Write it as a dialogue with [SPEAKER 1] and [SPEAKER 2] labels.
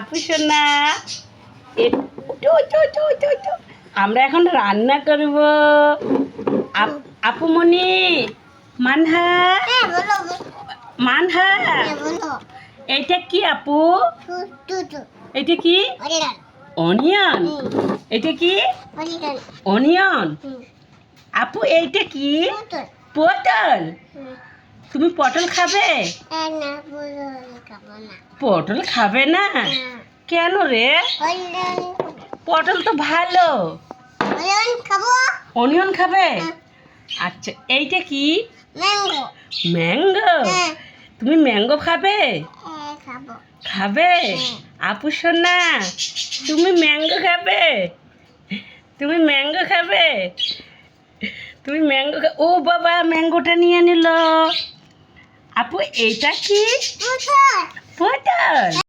[SPEAKER 1] আপু সোনা। আমরা এখন রান্না করব। আপ- আপুমণি মানহা।
[SPEAKER 2] হ্যাঁ
[SPEAKER 1] মানহা।
[SPEAKER 2] হ্যাঁ
[SPEAKER 1] এইটা কি আপু? এটা কি? অনিয়ন। এটা কি? অনিয়ন। আপু এইটা কি? পটল। তুমি পটল খাবে?
[SPEAKER 2] হ্যাঁ
[SPEAKER 1] পটল খাবে না?
[SPEAKER 2] না
[SPEAKER 1] কেন রে? পটল তো ভালো। অনিয়ন খাবে।
[SPEAKER 2] হ্যাঁ।
[SPEAKER 1] আচ্ছা এইটা কি?
[SPEAKER 2] ম্যাঙ্গো। হ্যাঁ।
[SPEAKER 1] তুমি ম্যাঙ্গো খাবে?
[SPEAKER 2] হ্যাঁ খাবে। হ্যাঁ।
[SPEAKER 1] আপু সোনা তুমি ম্যাঙ্গো খাবে? তুমি ম্যাঙ্গো খাবে? তুমি ম্যাঙ্গো ও বাবা ম্যাঙ্গোটা নিয়ে নিল। আপু এইটা কি
[SPEAKER 2] পুতুল
[SPEAKER 1] পটল